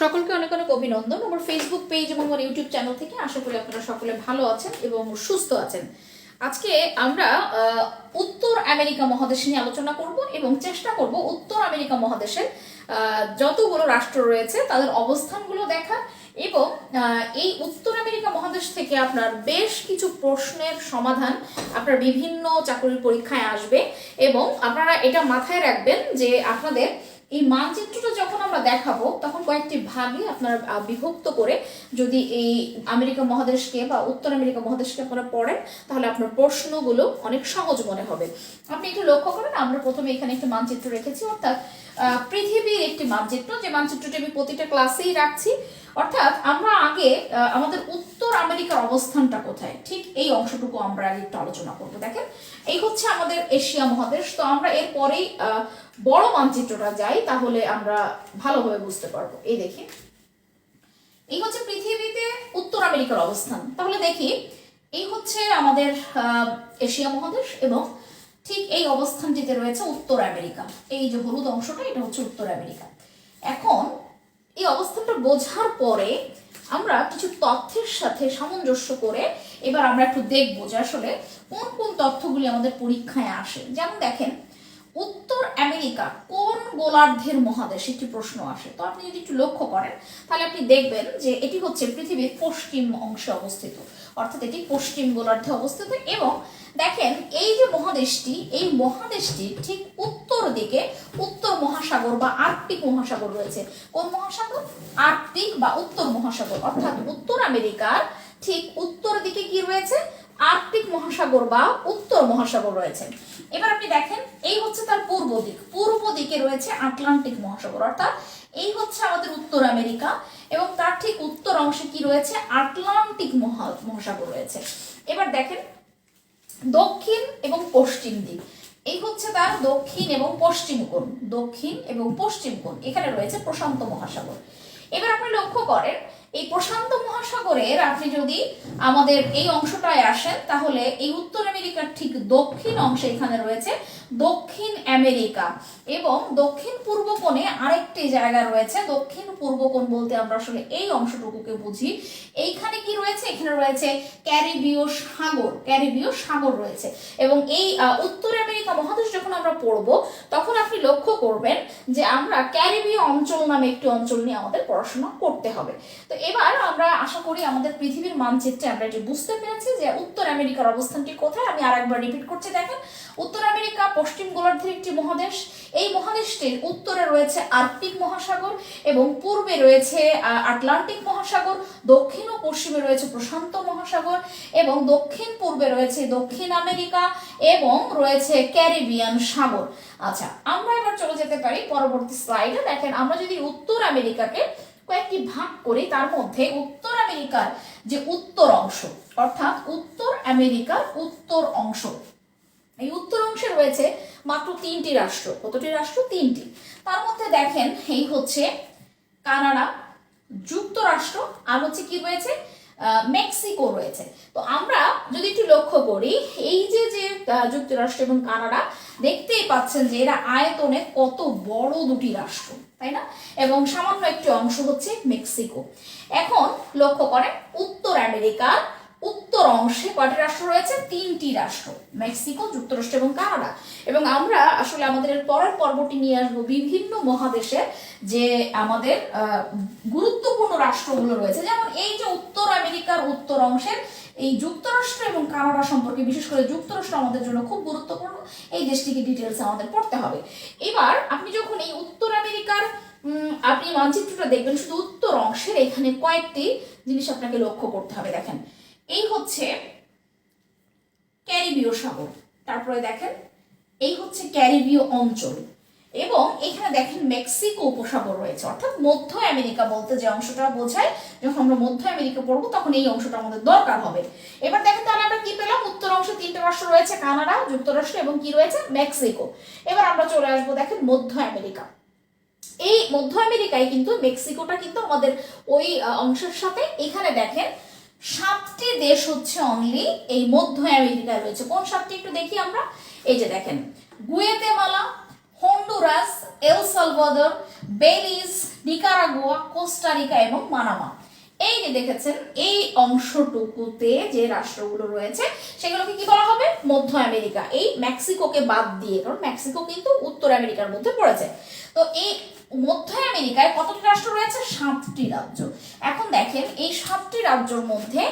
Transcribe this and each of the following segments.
সকলকে অনেক অনেক অভিনন্দন। আমার ফেসবুক পেজ এবং আমার ইউটিউব চ্যানেল থেকে আশা করি আপনারা সকলে ভালো আছেন এবং সুস্থ আছেন। আজকে আমরা উত্তর আমেরিকা মহাদেশ নিয়ে আলোচনা করব এবং চেষ্টা করব উত্তর আমেরিকা মহাদেশের যতগুলো রাষ্ট্র রয়েছে তাদের অবস্থানগুলো দেখা এবং এই উত্তর আমেরিকা মহাদেশ থেকে আপনার বেশ কিছু প্রশ্নের সমাধান আপনার বিভিন্ন চাকরির পরীক্ষায় আসবে এবং আপনারা এটা মাথায় রাখবেন যে আপনাদের এই মানচিত্রটা যখন আমরা দেখাবো, তখন কয়েকটি ভাগে আপনারা বিভক্ত করে যদি এই আমেরিকা মহাদেশকে বা উত্তর আমেরিকা মহাদেশকে আপনারা পড়েন, তাহলে আপনার প্রশ্নগুলো অনেক সহজ মনে হবে। আপনি একটু লক্ষ্য করেন, আমরা প্রথমে এখানে একটি মানচিত্র রেখেছি, অর্থাৎ পৃথিবীর একটি মানচিত্র। যে মানচিত্রটি আমি প্রতিটা ক্লাসেই রাখছি অর্থাৎ আমরা আগে আমাদের উত্তর আমেরিকার অবস্থানটা কোথায়? ঠিক এই অংশটুকু আমরা আগে একটু আলোচনা করব। দেখেন এই হচ্ছে আমাদের এশিয়া মহাদেশ। তো আমরা এরপরেই আহ, বড় মানচিত্রটা যাই তাহলে আমরা ভালোভাবে বুঝতে পারব। এই দেখি। এই হচ্ছে পৃথিবীতে উত্তর আমেরিকার অবস্থান। তাহলে দেখি এই হচ্ছে আমাদের এশিয়া মহাদেশ এবং ঠিক এই অবস্থানটিতে রয়েছে উত্তর আমেরিকা। এই যে হলুদ অংশটা এটা হচ্ছে উত্তর আমেরিকা। এখন অবস্থানটা বোঝার পরে আমরা কিছু তথ্যের সাথে সামঞ্জস্য করে এবার আমরা একটু দেখব যে আসলে কোন কোন তথ্যগুলি আমাদের পরীক্ষায় আসে। যেমন দেখেন, উত্তর আমেরিকা কোন গোলার্ধের মহাদেশ? একটি প্রশ্ন আসে। তো আপনি যদি একটু লক্ষ্য করেন, তাহলে আপনি দেখবেন যে এটি হচ্ছে পৃথিবীর পশ্চিম অংশে অবস্থিত। অর্থাৎ এটি পশ্চিম গোলার্ধে অবস্থিত এবং দেখেন, এই যে মহাদেশটি, এই মহাদেশটি ঠিক উত্তর দিকে উত্তর মহাসাগর বা আর্কটিক মহাসাগর রয়েছে। কোন মহাসাগর? আর্কটিক বা উত্তর মহাসাগর। অর্থাৎ উত্তর আমেরিকার ঠিক উত্তর দিকে কি রয়েছে? আর্কটিক মহাসাগর বা উত্তর মহাসাগর রয়েছে। এবার আপনি দেখেন, এই হচ্ছে তার পূর্ব দিক। পূর্ব দিকে রয়েছে আটলান্টিক মহাসাগর। অর্থাৎ এই হচ্ছে আমাদের উত্তর আমেরিকা এবং তার ঠিক উত্তর অংশে কি রয়েছে? আটলান্টিক মহা, মহাসাগর রয়েছে। এবার দেখেন দক্ষিণ এবং পশ্চিম দিক। এই হচ্ছে তার দক্ষিণ এবং পশ্চিম কোণ। দক্ষিণ এবং পশ্চিম কোণ। এখানে রয়েছে প্রশান্ত মহাসাগর। এবার আপনি লক্ষ্য করেন এই প্রশান্ত মহাসাগরের আপনি যদি আমাদের এই অংশটায় আসেন, তাহলে এই উত্তর আমেরিকার ঠিক দক্ষিণ অংশে এখানে রয়েছে দক্ষিণ আমেরিকা এবং দক্ষিণ পূর্ব কোণে আরেকটি জায়গা রয়েছে। দক্ষিণ পূর্ব কোণ বলতে আমরা আসলে এই অংশটুকুকে বুঝি। এইখানে কি রয়েছে? এখানে রয়েছে ক্যারিবীয় সাগর। ক্যারিবীয় সাগর রয়েছে এবং এই উত্তর আমেরিকা মহাদেশ যখন আমরা পড়ব, তখন আপনি লক্ষ্য করবেন যে আমরা ক্যারিবীয় অঞ্চল নামে একটি অঞ্চল নিয়ে আমাদের পড়াশোনা করতে হবে। তো এবার আমরা আশা করি আমাদের পৃথিবীর মানচিত্রে আমরা এটি বুঝতে পেরেছি যে উত্তর আমেরিকার অবস্থানটি কোথায়। আমি আরেকবার রিপিট করছি, দেখেন। উত্তর আমেরিকা, পশ্চিম গোলার্ধের একটি মহাদেশ। এই মহাদেশটির উত্তরে রয়েছে আর্কটিক মহাসাগর এবং পূর্বে রয়েছে আটলান্টিক মহাসাগর। দক্ষিণ ও পশ্চিমে রয়েছে প্রশান্ত মহাসাগর এবং দক্ষিণ পূর্বে রয়েছে দক্ষিণ আমেরিকা এবং রয়েছে ক্যারিবিয়ান সাগর। আচ্ছা আমরা এবার চলে যেতে পারি পরবর্তী স্লাইডে দেখেন, আমরা যদি উত্তর আমেরিকাকে কয়েকটি ভাগ করি তার মধ্যে উত্তর আমেরিকার যে উত্তর অংশ, অর্থাৎ উত্তর আমেরিকার উত্তর অংশ, এই উত্তর অংশে রয়েছে মাত্র তিনটি রাষ্ট্র। কতটি রাষ্ট্র? তিনটি। তার মধ্যে দেখেন, এই হচ্ছে কানাডা, যুক্তরাষ্ট্র, আর হচ্ছে কি রয়েছে? মেক্সিকো রয়েছে। তো আমরা যদি একটু লক্ষ্য করি, এই যে যুক্তরাষ্ট্র এবং কানাডা দেখতেই পাচ্ছেন যে এরা আয়তনে কত বড় দুটি রাষ্ট্র, তাই না? এবং সামান্য একটি অংশ হচ্ছে মেক্সিকো। এখন লক্ষ্য করেন, উত্তর আমেরিকার উত্তর অংশে কয়টি রাষ্ট্র রয়েছে? তিনটি রাষ্ট্র, মেক্সিকো, যুক্তরাষ্ট্র এবং কানাডা। এবং আমরা আসলে আমাদের পরের পর্বটি নিয়ে আসব বিভিন্ন মহাদেশে যে আমাদের গুরুত্বপূর্ণ রাষ্ট্রগুলো রয়েছে। যেমন এই যে উত্তর আমেরিকার উত্তর অংশের এই যুক্তরাষ্ট্র এবং কানাডা সম্পর্কে, বিশেষ করে যুক্তরাষ্ট্র আমাদের জন্য খুব গুরুত্বপূর্ণ, এই দেশটিকে ডিটেলস আমাদের পড়তে হবে। এবার আপনি যখন এই উত্তর আমেরিকার আপনি মানচিত্রটা দেখবেন, শুধু উত্তর অংশের এখানে কয়েকটি জিনিস আপনাকে লক্ষ্য করতে হবে, দেখেন। এই হচ্ছে ক্যারিবীয় সাগর, তারপরে দেখেন, এই হচ্ছে ক্যারিবীয় অঞ্চল। এবং এখানে দেখেন মেক্সিকো উপসাগর রয়েছে, অর্থাৎ মধ্য আমেরিকা বলতে যে অংশটা বোঝায়, যখন আমরা মধ্য আমেরিকা পড়ব তখন এই অংশটা আমাদের দরকার হবে। এবার দেখেন তাহলে আমরা কি পেলাম? উত্তর অংশে তিনটে রাষ্ট্র রয়েছে, কানাডা, যুক্তরাষ্ট্র এবং কি রয়েছে? মেক্সিকো। এবার আমরা চলে আসব দেখেন মধ্য আমেরিকা। এই মধ্য আমেরিকায় কিন্তু, মেক্সিকোটা কিন্তু আমাদের ওই অংশের সাথে। এখানে দেখেন সাতটি দেশ হচ্ছে অনলি এই মধ্য আমেরিকায় রয়েছে। কোন সাতটি একটু দেখি আমরা? এই যে দেখেন, Guatemala Honduras El Salvador Belize Nicaragua Costa Rica এবং মানামা। এই যে দেখেছেন, এই অংশটুকুতে যে রাষ্ট্রগুলো রয়েছে, সেগুলোকে কি বলা হবে? মধ্য আমেরিকা। এই মেক্সিকোকে বাদ দিয়ে, কারণ মেক্সিকো কিন্তু উত্তর আমেরিকার মধ্যে পড়েছে। তো এই মধ্য আমেরিকায় কতটি রাষ্ট্র রয়েছে? সাতটি রাজ্য। এখন দেখেন, এই সাতটি রাজ্যর মধ্যে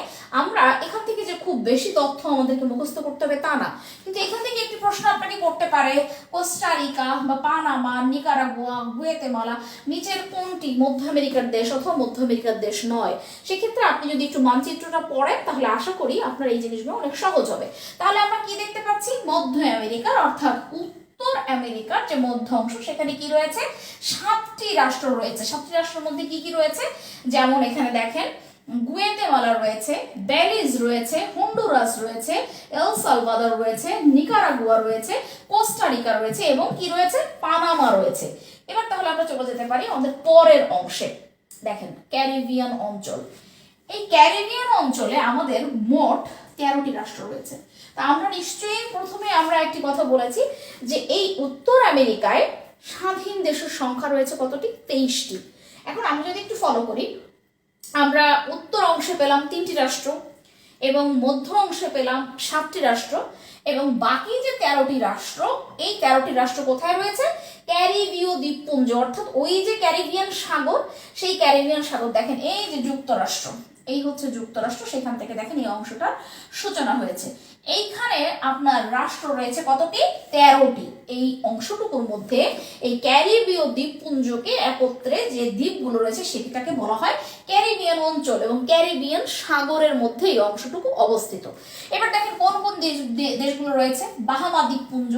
আমরা এখান থেকে যে খুব বেশি তথ্য আমাদেরকে মুখস্থ করতে হবে তা না। কিন্তু এখান থেকে একটি প্রশ্ন আপনাকে করতে পারে? কোস্টারিকা বা পানামা, নিকারাগুয়া, গুয়েতেমালা, নিচের কোনটি মধ্য আমেরিকার দেশ অথবা মধ্য আমেরিকার দেশ নয়? সেক্ষেত্রে আপনি যদি একটু মানচিত্রটা পড়েন, তাহলে আশা করি আপনার এই জিনিসগুলো অনেক সহজ হবে। তাহলে আমরা কি দেখতে পাচ্ছি? মধ্য আমেরিকার, অর্থাৎ উত্তর আমেরিকার যে মধ্য অংশ, সেখানে কি রয়েছে? সাতটি রাষ্ট্র রয়েছে। সাতটি রাষ্ট্রের মধ্যে কি কি রয়েছে? যেমন এখানে দেখেন, গুয়েতেমালা রয়েছে বেলিজ রয়েছে, হন্ডুরাস রয়েছে, এল সালভাদর রয়েছে, নিকারাগুয়া রয়েছে কোস্টারিকা রয়েছে এবং কি রয়েছে? পানামা রয়েছে। এবার তাহলে আমরা চলে যেতে পারি আমাদের পরের অংশে। দেখেন, ক্যারিবিয়ান অঞ্চল। এই ক্যারিবিয়ান অঞ্চলে আমাদের মোট তেরোটি রাষ্ট্র রয়েছে। তা আমরা নিশ্চয়ই প্রথমে আমরা একটি কথা বলেছি যে এই উত্তর আমেরিকায় স্বাধীন দেশের সংখ্যা রয়েছে কতটি? তেইশটি। এখন আমি যদি একটু ফলো করি, আমরা উত্তর অংশে পেলাম তিনটি রাষ্ট্র। এবং মধ্য অংশে পেলাম সাতটি রাষ্ট্র এবং বাকি যে তেরোটি রাষ্ট্র, এই তেরোটি রাষ্ট্র কোথায় রয়েছে? ক্যারিবীয় দ্বীপপুঞ্জ, অর্থাৎ ওই যে ক্যারিবিয়ান সাগর, সেই ক্যারিবিয়ান সাগর দেখেন, এই যে যুক্তরাষ্ট্র, এই হচ্ছে যুক্তরাষ্ট্র, সেখান থেকে দেখেন এই অংশটার সূচনা হয়েছে। এইখানে আপনার রাষ্ট্র রয়েছে কতটি? তেরোটি। এই অংশটুকুর মধ্যে এই ক্যারিবীয় দ্বীপপুঞ্জকে একত্রে যে দ্বীপগুলো রয়েছে সেটাকে বলা হয় ক্যারিবিয়ান অঞ্চল এবং ক্যারিবিয়ান সাগরের মধ্যে এই অংশটুকু অবস্থিত। এবার দেখেন কোন কোন দেশ দেশগুলো রয়েছে? বাহামা দ্বীপপুঞ্জ,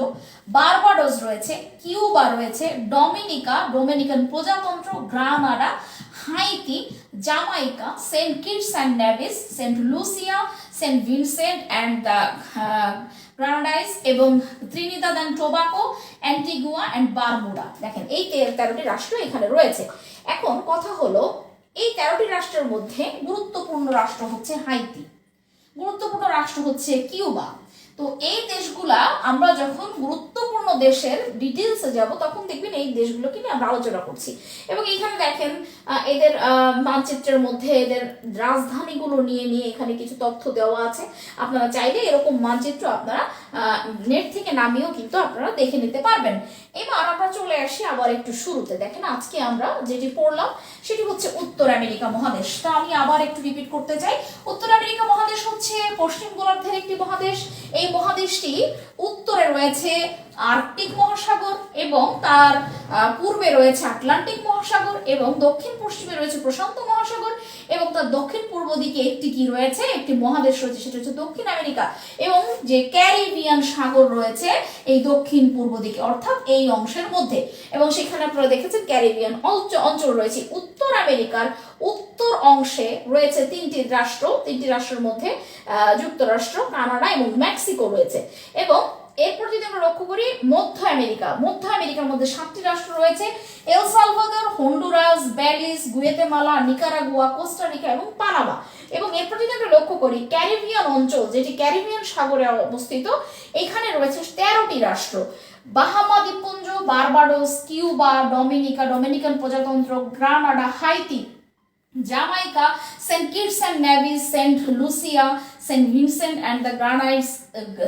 বারবাডোস রয়েছে, কিউবা রয়েছে, ডমিনিকা, ডোমিনিকান প্রজাতন্ত্র, Grenada, Haiti, Jamaica, Saint Kitts and Nevis Saint Lucia Saint Vincent and the Grenadines এবং Trinidad and Tobago, Antigua and Bermuda. দেখেন, এই তেরোটি রাষ্ট্র এখানে রয়েছে। এখন কথা হলো, এই তেরোটি রাষ্ট্রের মধ্যে গুরুত্বপূর্ণ রাষ্ট্র হচ্ছে হাইতি। গুরুত্বপূর্ণ রাষ্ট্র হচ্ছে কিউবা। তো এই দেশগুলা আমরা যখন গুরুত্বপূর্ণ দেশের ডিটেলসে যাব, তখন দেখবেন এই দেশগুলোকে নিয়ে আমরা আলোচনা করছি। এবং এখানে দেখেন এদের মানচিত্রের মধ্যে এদের রাজধানীগুলো নিয়ে নিয়ে এখানে কিছু তথ্য দেওয়া আছে। আপনারা চাইলে এরকম মানচিত্র আপনারা নেট থেকে নামিয়েও কিন্তু আপনারা দেখে নিতে পারবেন। এবার আমরা চলে আসি আবার একটু শুরুতে। দেখেন, আজকে আমরা যেটি পড়লাম, সেটি হচ্ছে উত্তর আমেরিকা মহাদেশ। তা আমি আবার একটু রিপিট করতে চাই উত্তর আমেরিকা মহাদেশ হচ্ছে পশ্চিম গোলার্ধের একটি মহাদেশ। এই মহাদেশটি উত্তরে রয়েছে আর্কটিক মহাসাগর এবং তার পূর্বে রয়েছে আটলান্টিক মহাসাগর এবং দক্ষিণ পশ্চিমে রয়েছে প্রশান্ত মহাসাগর এবং তার দক্ষিণ পূর্ব দিকে একটি কি রয়েছে? একটি মহাদেশ রয়েছে, সেটা হচ্ছে দক্ষিণ আমেরিকা এবং যে ক্যারিবিয়ান সাগর রয়েছে এই দক্ষিণ পূর্ব দিকে, অর্থাৎ এই অংশের মধ্যে। এবং সেখানে আপনারা দেখেছেন ক্যারিবিয়ান অঞ্চ- অঞ্চল রয়েছে। উত্তর আমেরিকার উত্তর অংশে রয়েছে তিনটি রাষ্ট্র, তিনটি রাষ্ট্রের মধ্যে যুক্তরাষ্ট্র, কানাডা এবং মেক্সিকো রয়েছে। এবং এরপর যদি আমরা লক্ষ্য করি, মধ্য আমেরিকা। মধ্য আমেরিকার মধ্যে সাতটি রাষ্ট্র রয়েছে। El Salvador, Honduras Belize Guatemala, Nicaragua Costa Rica এবং পানামা। এবং এরপর যদি আমরা লক্ষ্য করি, ক্যারিবিয়ান অঞ্চল, যেটি ক্যারিবিয়ান সাগরে অবস্থিত, এখানে রয়েছে তেরোটি রাষ্ট্র। বাহামা দ্বীপপুঞ্জ, বারবাডোস, কিউবা, ডমিনিকা, ডমিনিকান প্রজাতন্ত্র, Grenada, Haiti Jamaica Saint Kitts and Nevis Saint Lucia Saint Vincent and the Grenadines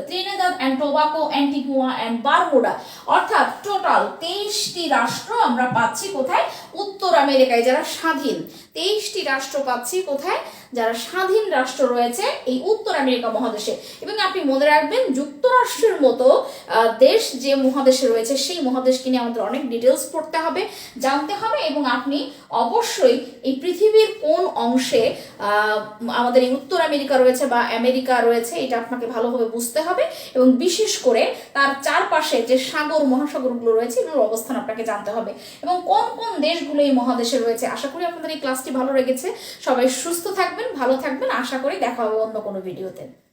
Trinidad and Tobago Antigua and Bermuda অর্থাৎ টোটাল তেইশটি রাষ্ট্র আমরা পাচ্ছি কোথায়? উত্তর আমেরিকায়, যারা স্বাধীন। তেইশটি রাষ্ট্র পাচ্ছি কোথায়? যারা স্বাধীন রাষ্ট্র রয়েছে এই উত্তর আমেরিকা মহাদেশে। এবং আপনি মনে রাখবেন, যুক্তরাষ্ট্রের মতো দেশ যে মহাদেশে রয়েছে, সেই মহাদেশকে নিয়ে আমাদের অনেক ডিটেলস পড়তে হবে, জানতে হবে এবং আপনি অবশ্যই এই পৃথিবীর কোন অংশে আমাদের এই উত্তর আমেরিকা রয়েছে বা আমেরিকা রয়েছে, এটা আপনাকে ভালোভাবে বুঝতে হবে। এবং বিশেষ করে তার চারপাশে যে সাগর, মহাসাগরগুলো রয়েছে, এগুলোর অবস্থান আপনাকে জানতে হবে। এবং কোন কোন দেশগুলো এই মহাদেশে রয়েছে, আশা করি আপনাদের এই ক্লাসটি ভালো লেগেছে। সবাই সুস্থ থাকবেন, ভালো থাকবেন। আশা করি দেখা হবে অন্য কোনো ভিডিওতে